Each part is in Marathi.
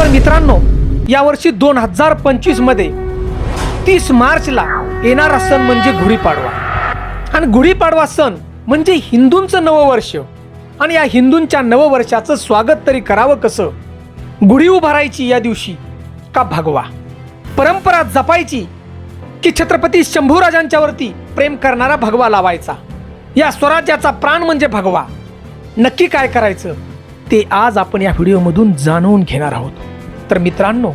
तर मित्रांनो यावर्षी दोन हजार पंचवीसमध्ये तीस मार्चला येणारा सण म्हणजे गुढीपाडवा. आणि गुढीपाडवा सण म्हणजे हिंदूंचं नववर्ष आणि या हिंदूंच्या नववर्षाचं स्वागत तरी करावं कसं? गुढी उभारायची या दिवशी का भगवा? परंपरा जपायची की छत्रपती शंभूराजांच्यावरती प्रेम करणारा भगवा लावायचा? या स्वराज्याचा प्राण म्हणजे भगवा. नक्की काय करायचं? ते आज आपण या व्हिडिओमधून जाणून घेणार आहोत. तर मित्रांनो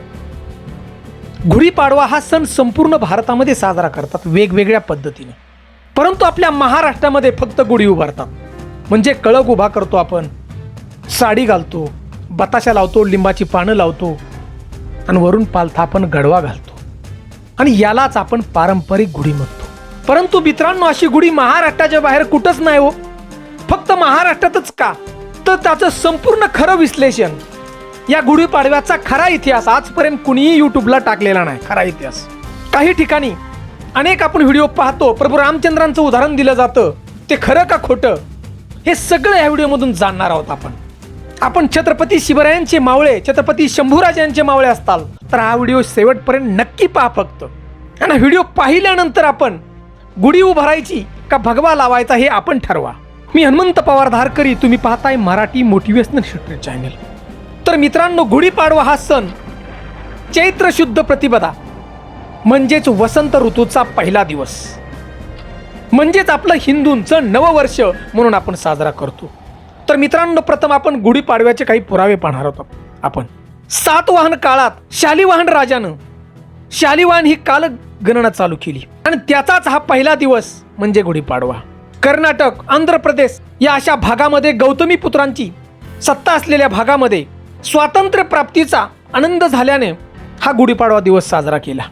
गुढीपाडवा हा सण संपूर्ण भारतामध्ये साजरा करतात वेगवेगळ्या पद्धतीने. परंतु आपल्या महाराष्ट्रामध्ये फक्त गुढी उभारतात. म्हणजे कळक उभा करतो आपण साडी घालतो बताशा लावतो लिंबाची पानं लावतो आणि वरून पालथा आपण गडवा घालतो. आणि यालाच आपण पारंपरिक गुढी म्हणतो. परंतु मित्रांनो अशी गुढी महाराष्ट्राच्या बाहेर कुठंच नाही हो. फक्त महाराष्ट्रातच का? तर त्याचं संपूर्ण खरं विश्लेषण या गुढीपाडव्याचा खरा इतिहास आजपर्यंत कुणीही युट्यूबला टाकलेला नाही. खरा इतिहास. काही ठिकाणी अनेक आपण व्हिडिओ पाहतो प्रभू रामचंद्रांचं उदाहरण दिलं जातं. ते खरं का खोटं? हे सगळं या व्हिडिओमधून जाणणार आहोत आपण. आपण छत्रपती शिवरायांचे मावळे छत्रपती शंभूराजांचे मावळे असताल तर हा व्हिडिओ शेवटपर्यंत नक्की पहा फक्त. आणि व्हिडिओ पाहिल्यानंतर आपण गुढी उभारायची का भगवा लावायचा हे आपण ठरवा. मी हनुमंत पवार धारकरी तुम्ही पाहताय मराठी मोटिवेशनल शिक्षण चॅनल तर मित्रांनो गुढीपाडवा हा सण चैत्र शुद्ध प्रतिपदा म्हणजेच वसंत ऋतूचा पहिला दिवस. म्हणजेच आपलं हिंदूंचं नववर्ष म्हणून आपण साजरा करतो. तर मित्रांनो प्रथम आपण गुढीपाडव्याचे काही पुरावे पाहणार आहोत आपण. सातवाहन काळात शालिवाहन राजानं शालिवाहन ही काल गणना चालू केली. आणि त्याचाच हा पहिला दिवस म्हणजे गुढीपाडवा. कर्नाटक आंध्र प्रदेश या अशा भागामध्ये गौतमी पुत्रांची सत्ता असलेल्या भागामध्ये स्वातंत्र्य प्राप्तीचा आनंद झाल्याने हा गुढीपाडवा दिवस साजरा केला.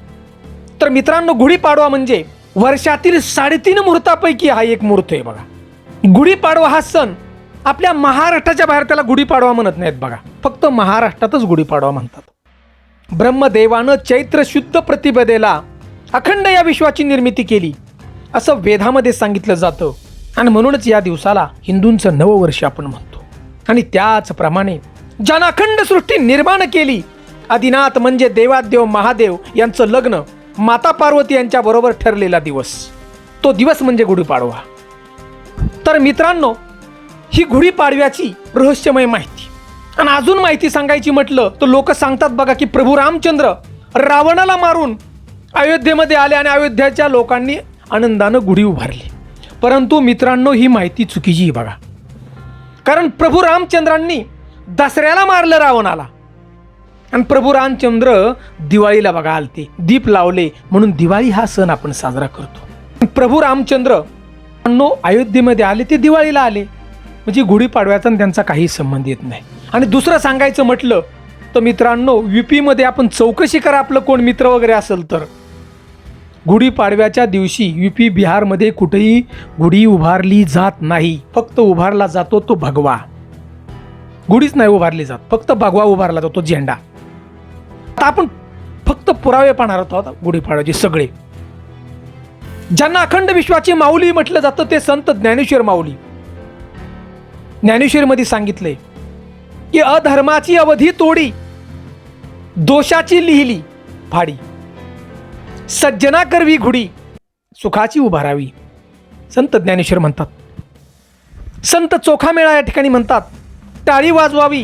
तर मित्रांनो गुढीपाडवा म्हणजे वर्षातील साडेतीन मुहूर्तापैकी हा एक मुहूर्त आहे बघा. गुढीपाडवा हा सण आपल्या महाराष्ट्राच्या बाहेर त्याला गुढीपाडवा म्हणत नाहीत बघा. फक्त महाराष्ट्रातच गुढीपाडवा म्हणतात. ब्रह्मदेवानं चैत्र शुद्ध प्रतिपदेला अखंड या विश्वाची निर्मिती केली असं वेधामध्ये सांगितलं जातं. आणि म्हणूनच या दिवसाला हिंदूंचं नववर्ष आपण म्हणतो. आणि त्याचप्रमाणे ज्यानं अखंड सृष्टी निर्माण केली. आदिनाथ म्हणजे देवादेव महादेव यांचं लग्न माता पार्वती यांच्या बरोबर ठरलेला दिवस. तो दिवस म्हणजे गुढीपाडवा. तर मित्रांनो ही गुढीपाडव्याची रहस्यमय माहिती. आणि अजून माहिती सांगायची म्हटलं तर लोक सांगतात बघा की प्रभू रामचंद्र रावणाला मारून अयोध्येमध्ये आले आणि अयोध्याच्या लोकांनी आनंदानं गुढी उभारली. परंतु मित्रांनो ही माहिती चुकीची बघा. कारण प्रभू रामचंद्रांनी दसऱ्याला मारलं रावणाला. आणि प्रभू रामचंद्र दिवाळीला बघा आलते. दीप लावले म्हणून दिवाळी हा सण आपण साजरा करतो. प्रभू रामचंद्र नो अयोध्येमध्ये आले ते दिवाळीला आले. म्हणजे गुढीपाडव्याचा आणि त्यांचा काही संबंध येत नाही. आणि दुसरं सांगायचं म्हटलं तर मित्रांनो युपीमध्ये आपण चौकशी करा आपलं कोण मित्र वगैरे असेल तर. गुढीपाडव्याच्या दिवशी युपी बिहारमध्ये कुठेही गुढी उभारली जात नाही. फक्त उभारला जातो तो भगवा. गुढीच नाही उभारली जात. फक्त भगवा उभारला जातो झेंडा. आता आपण फक्त पुरावे पाहणार आहोत गुढीपाडव्याचे सगळे. ज्यांना अखंड विश्वाची माऊली म्हटलं जातं ते संत ज्ञानेश्वर माऊली. ज्ञानेश्वरमध्ये सांगितले की अधर्माची अवधी तोडी दोषाची लिहिली फाडी. सज्जना करवी घुडी सुखाची उभारावी. संत ज्ञानेश्वर म्हणतात. संत चोखा मेळा या ठिकाणी म्हणतात टाळी वाजवावी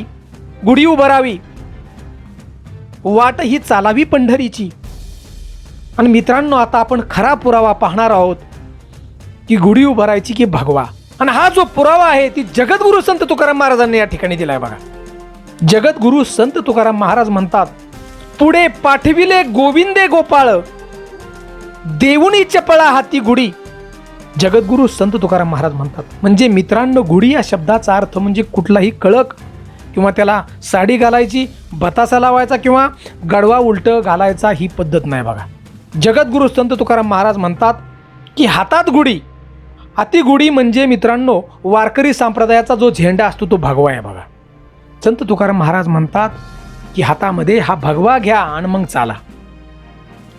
गुढी उभारावी. वाट ही चालावी पंढरीची. आणि मित्रांनो आता आपण खरा पुरावा पाहणार आहोत की गुढी उभारायची की भगवा. आणि हा जो पुरावा आहे ती जगद्गुरु संत तुकाराम महाराजांनी या ठिकाणी दिलाय बघा. जगद्गुरु संत तुकाराम महाराज म्हणतात पुढे पाठविले गोविंदे गोपाळ देऊनी चपळा हाती गुढी. जगद्गुरु संत तुकाराम महाराज म्हणतात. म्हणजे मित्रांनो गुढी या शब्दाचा अर्थ म्हणजे कुठलाही कळक किंवा त्याला साडी घालायची बतासा लावायचा किंवा गडवा उलटं घालायचा ही पद्धत नाही बघा. जगद्गुरु संत तुकाराम महाराज म्हणतात की हातात गुढी हाती गुढी म्हणजे मित्रांनो वारकरी संप्रदायाचा जो झेंडा असतो तो भगवा आहे बघा. संत तुकाराम महाराज म्हणतात की हातामध्ये हा भगवा घ्या आणि मग चाला.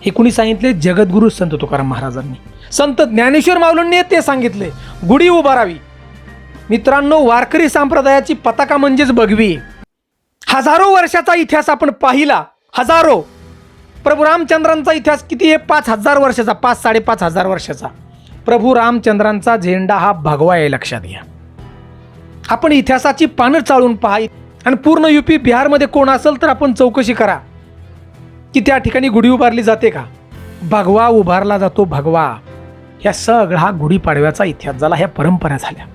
हे कुणी सांगितले? जगद्गुरु संत तुकाराम महाराजांनी. संत ज्ञानेश्वर माऊलींनी ते सांगितले. गुढी उभारावी. मित्रांनो वारकरी संप्रदायाची पताका म्हणजेच बघवी. हजारो वर्षाचा इतिहास आपण पाहिला. हजारो. प्रभू रामचंद्रांचा इतिहास किती आहे? पाच हजार वर्षाचा पाच साडेपाच हजार वर्षाचा. प्रभू रामचंद्रांचा झेंडा हा भगवा आहे लक्षात घ्या. आपण इतिहासाची पानं चाळून पहा आणि पूर्ण यूपी बिहारमध्ये कोण असेल तर आपण चौकशी करा. की त्या ठिकाणी गुढी उभारली जाते का? भगवा उभारला जातो भगवा. ह्या सगळा हा गुढीपाडव्याचा इतिहास झाला ह्या परंपरा झाल्या.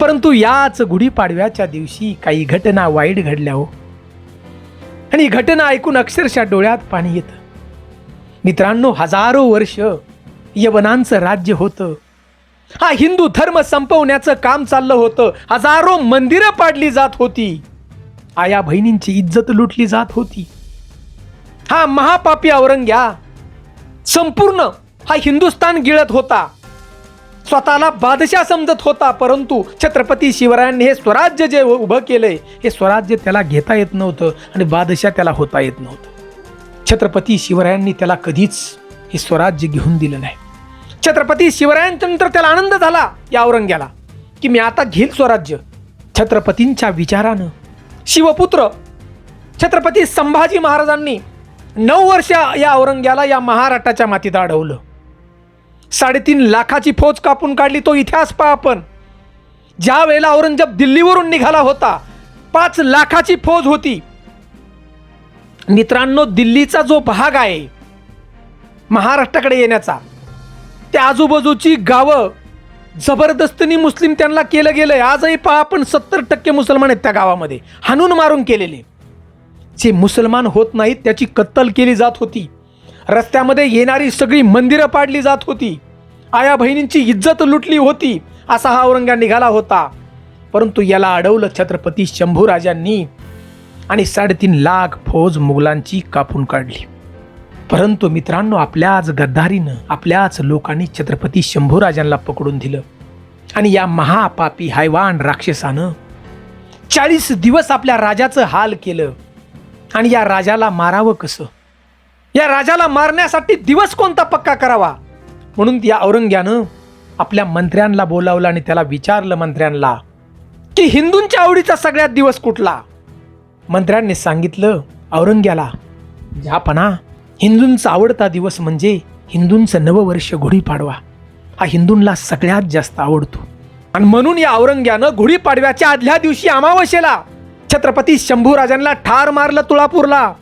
परंतु याच गुढीपाडव्याच्या दिवशी काही घटना वाईट घडल्या हो. आणि घटना ऐकून अक्षरशः डोळ्यात पाणी येतं. मित्रांनो हजारो वर्ष यवनांचं राज्य होतं. हा हिंदू धर्म संपवण्याचं काम चाललं होतं. हजारो मंदिरं पाडली जात होती. आया बहिणींची इज्जत लुटली जात होती. हा महापापी औरंग्या संपूर्ण हा हिंदुस्तान गिळत होता. स्वतःला बादशाह समजत होता परंतु छत्रपती शिवरायांनी हे स्वराज्य जे उभं केलंय हे स्वराज्य त्याला घेता येत नव्हतं आणि बादशाह त्याला होता येत नव्हतं. छत्रपती शिवरायांनी त्याला कधीच हे स्वराज्य घेऊन दिलं नाही. छत्रपती शिवरायांच्यानंतर त्याला आनंद झाला या औरंग्याला की मी आता घेईल स्वराज्य. छत्रपतींच्या विचारानं शिवपुत्र छत्रपती संभाजी महाराजांनी नऊ वर्ष या औरंग्याला या महाराष्ट्राच्या मातीत अडवलं. साडेतीन लाखाची फौज कापून काढली तो इतिहास पहा आपण. ज्या वेळेला औरंगजेब दिल्लीवरून निघाला होता पाच लाखाची फौज होती. मित्रांनो दिल्लीचा जो भाग आहे महाराष्ट्राकडे येण्याचा त्या आजूबाजूची गावं जबरदस्तीने मुस्लिम त्यांना केलं गेलं आजही पहा आपण सत्तर टक्के मुसलमान आहेत त्या गावामध्ये. हाणून मारून केलेले. जे मुसलमान होत नाहीत त्याची कत्तल केली जात होती. रस्त्यामध्ये येणारी सगळी मंदिरं पाडली जात होती. आया बहिणींची इज्जत लुटली होती असा हा औरंगा निघाला होता. परंतु याला अडवलं छत्रपती शंभूराजांनी आणि साडेतीन लाख फौज मुघलांची कापून काढली. परंतु मित्रांनो आपल्याच गद्दारीनं आपल्याच लोकांनी छत्रपती शंभूराजांना पकडून दिलं. आणि या महापापी हैवान राक्षसानं चाळीस दिवस आपल्या राजाचं हाल केलं. आणि या राजाला मारावं कसं? या राजाला मारण्यासाठी दिवस कोणता पक्का करावा? म्हणून या औरंग्यानं आपल्या मंत्र्यांना बोलावलं आणि त्याला विचारलं मंत्र्यांना की हिंदूंच्या आवडीचा सगळ्यात दिवस कुठला? मंत्र्यांनी सांगितलं औरंग्याला ज्यापणा हिंदूंचा आवडता दिवस म्हणजे हिंदूंचं नववर्ष गुढीपाडवा. हा हिंदूंना सगळ्यात जास्त आवडतो. आणि म्हणून या औरंग्यानं गुढीपाडव्याच्या आदल्या दिवशी अमावस्येला छत्रपती शंभूराजांना ठार मारलं तुळापूरला.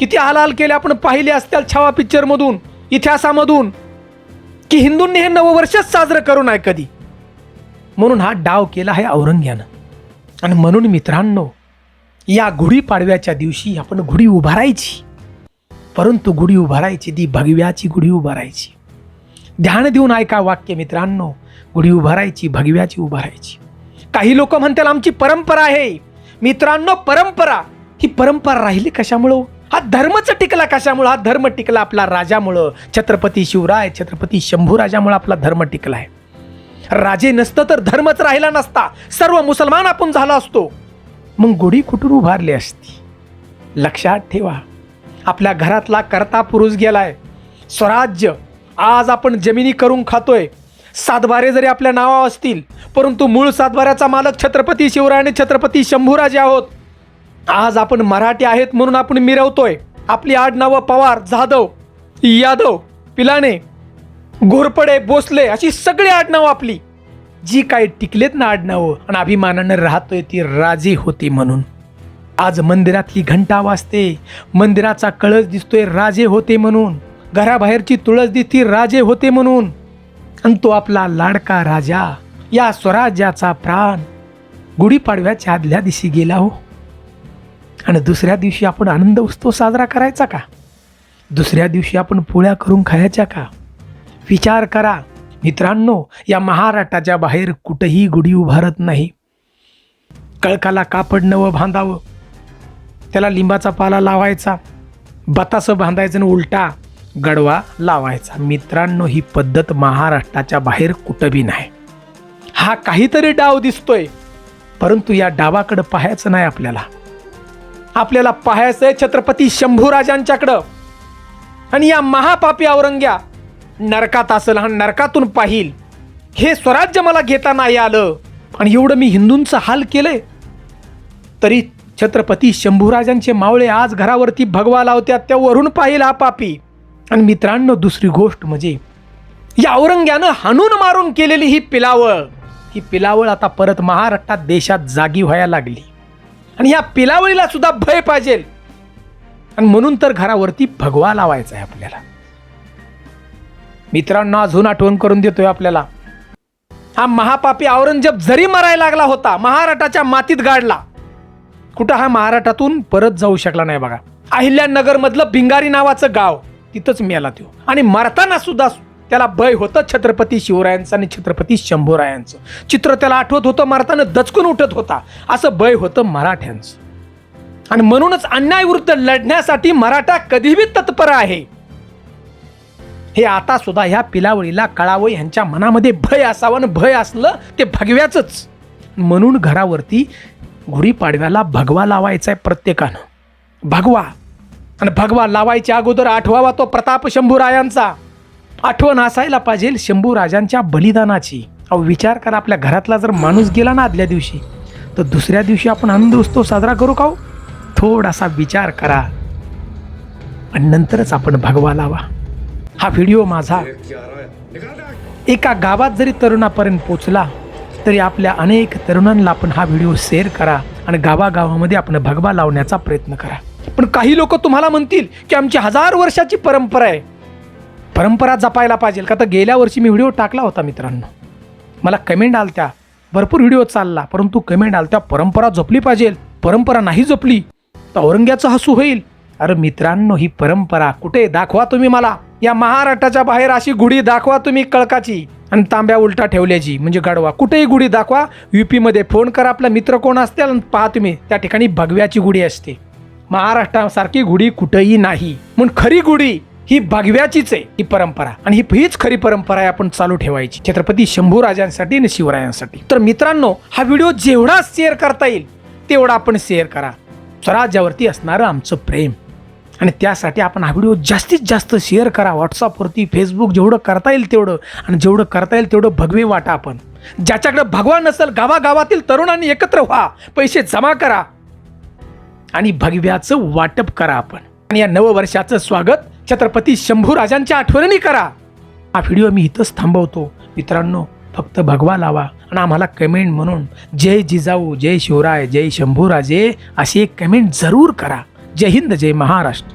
किती हालाल केले आपण पाहिले असतील छावा पिक्चरमधून इतिहासामधून. की हिंदूंनी हे नववर्षच साजरं करू नये कधी. म्हणून हा डाव केला आहे औरंग्यानं. आणि म्हणून मित्रांनो या गुढीपाडव्याच्या दिवशी आपण गुढी उभारायची. परंतु गुढी उभारायची ती भगव्याची गुढी उभारायची. ध्यान देऊन ऐका वाक्य मित्रांनो गुढी उभारायची भगव्याची उभारायची. काही लोक म्हणतील आमची परंपरा आहे. मित्रांनो परंपरा ही परंपरा राहिली कशामुळं? हा धर्मच टिकला कशामुळं? हा धर्म टिकला आपला राजामुळं. छत्रपती शिवराय छत्रपती शंभूराजामुळं आपला धर्म टिकला आहे. राजे नसतं तर धर्मच राहिला नसता. सर्व मुसलमान आपण झाला असतो. मग गुढी कुठून उभारली असती? लक्षात ठेवा. आपल्या घरातला करता पुरुष गेलाय. स्वराज्य. आज आपण जमिनी करून खातोय. सातबारे जरी आपल्या नावा असतील परंतु मूळ सातबाऱ्याचा मालक छत्रपती शिवराय आणि छत्रपती शंभूराजे आहोत. आज आपण मराठी आहेत म्हणून आपण मिरवतोय. आपली आडनावं पवार जाधव यादव पिलाने घोरपडे भोसले अशी सगळी आडनावं आपली. जी काय टिकलेत ना आडनावं आणि अभिमानानं राहतोय ती राजे होती म्हणून. आज मंदिरातली घंटा वाजते मंदिराचा कळस दिसतोय राजे होते म्हणून. घराबाहेरची तुळस दिसती राजे होते म्हणून. आणि तो आपला लाडका राजा या स्वराज्याचा प्राण गुढीपाडव्याच्या आदल्या दिवशी गेला हो. आणि दुसऱ्या दिवशी आपण आनंद उत्सव साजरा करायचा का? दुसऱ्या दिवशी आपण पोळ्या करून खायच्या का? विचार करा. मित्रांनो या महाराष्ट्राच्या बाहेर कुठंही गुढी उभारत नाही. कळकाला कापड नवं बांधावं. त्याला लिंबाचा पाला लावायचा. बतासं बांधायचं आणि उलटा. गडवा लावायचा. मित्रांनो ही पद्धत महाराष्ट्राच्या बाहेर कुठं बी नाही. हा काहीतरी डाव दिसतोय परंतु या डावाकडं पाहायचं नाही आपल्याला. आपल्याला पाहायचंय छत्रपती शंभूराजांच्याकडं. आणि या महापापी औरंग्या नरकात असेल हा नरकातून पाहिल. हे स्वराज्य मला घेता नाही आलं आणि एवढं मी हिंदूंचं हाल केलंय. तरी छत्रपती शंभूराजांचे मावळे आज घरावरती भगवा लावत्यात त्या वरून पाहिल हा पापी. आणि मित्रांनो दुसरी गोष्ट म्हणजे या औरंग्यानं हाणून मारून केलेली ही पिलावळ. ही पिलावळ आता परत महाराष्ट्रात देशात जागी व्हायला लागली. आणि ह्या पिलावळीला सुद्धा भय पाहिजे आणि म्हणून तर घरावरती भगवा लावायचा आहे आपल्याला. मित्रांनो अजून आठवण करून देतोय आपल्याला. हा महापापी औरंगजेब जरी मरायला लागला होता महाराष्ट्राच्या मातीत गाडला. कुठं हा महाराष्ट्रातून परत जाऊ शकला नाही बघा. अहिल्यानगर मधलं भिंगारी नावाचं गाव. तिथंच मेला तो. आणि मरताना सुद्धा त्याला भय होतं छत्रपती शिवरायांचं आणि छत्रपती शंभूरायांचं. चित्र त्याला आठवत होतं मरताना दचकून उठत होता. असं भय होतं मराठ्यांचं. आणि म्हणूनच अन्यायविरुद्ध लढण्यासाठी मराठा कधीही तत्पर आहे. हे आता सुद्धा ह्या पिलावळीला कळावं ह्यांच्या मनामध्ये भय असावं आणि भय असलं ते भगव्याचंच. म्हणून घरावरती गुढीपाडव्याला भगवा लावायचा आहे प्रत्येकानं. भगवा. आणि भगवा लावायच्या अगोदर आठवावा तो प्रताप शंभूरायांचा. आठवण असायला पाहिजे शंभूराजांच्या बलिदानाची. अहो विचार करा आपल्या घरातला जर माणूस गेला ना आदल्या दिवशी तर दुसऱ्या दिवशी आपण आनंद उत्सव साजरा करू का हो? थोडासा विचार करा. आणि नंतरच आपण भगवा लावा. हा व्हिडिओ माझा एका गावात जरी तरुणापर्यंत पोचला तरी आपल्या अनेक तरुणांना आपण हा व्हिडिओ शेअर करा आणि गावागावामध्ये आपण भगवा लावण्याचा प्रयत्न करा. पण काही लोक तुम्हाला म्हणतील की आमची हजार वर्षाची परंपरा आहे. परंपरा जपायला पाहिजे. का तर गेल्या वर्षी मी व्हिडिओ टाकला होता मित्रांनो. मला कमेंट आलत्या. भरपूर व्हिडिओ चालला परंतु कमेंट आलत्या. परंपरा जपली पाहिजे. परंपरा नाही जपली तर औरंग्याचं हसू होईल. अरे मित्रांनो ही परंपरा कुठे दाखवा तुम्ही मला. या महाराष्ट्राच्या बाहेर अशी गुढी दाखवा तुम्ही कळकाची आणि तांब्या उलटा ठेवल्याची. म्हणजे गडवा कुठेही गुढी दाखवा. युपीमध्ये फोन करा. आपला मित्र कोण असतील? आणि पहा तुम्ही. त्या ठिकाणी भगव्याची गुढी असते. महाराष्ट्रासारखी गुढी कुठेही नाही. म्हणून खरी गुढी ही भगव्याचीच आहे ही परंपरा. आणि ही हीच खरी परंपरा आहे आपण चालू ठेवायची. छत्रपती शंभू राजांसाठी आणि शिवरायांसाठी. तर मित्रांनो हा व्हिडिओ जेवढा शेअर करता येईल तेवढा आपण शेअर करा. स्वराज्यावरती असणारं आमचं प्रेम. आणि त्यासाठी आपण हा व्हिडिओ जास्तीत जास्त शेअर करा. व्हॉट्सअपवरती फेसबुक जेवढं करता येईल तेवढं. आणि जेवढं करता येईल तेवढं भगवे वाटा आपण. ज्याच्याकडे भगवा नसेल गावागावातील तरुणांनी एकत्र व्हा. पैसे जमा करा. आणि भगव्याचं वाटप करा आपण. आणि या नववर्षाचं स्वागत छत्रपती शंभूराजांच्या आठवणी करा. हा व्हिडिओ मी इथंच थांबवतो. मित्रांनो फक्त भगवा लावा आणि आम्हाला कमेंट म्हणून जय जिजाऊ जय शिवराय जय शंभूराजे अशी एक कमेंट जरूर करा. जय हिंद जय महाराष्ट्र.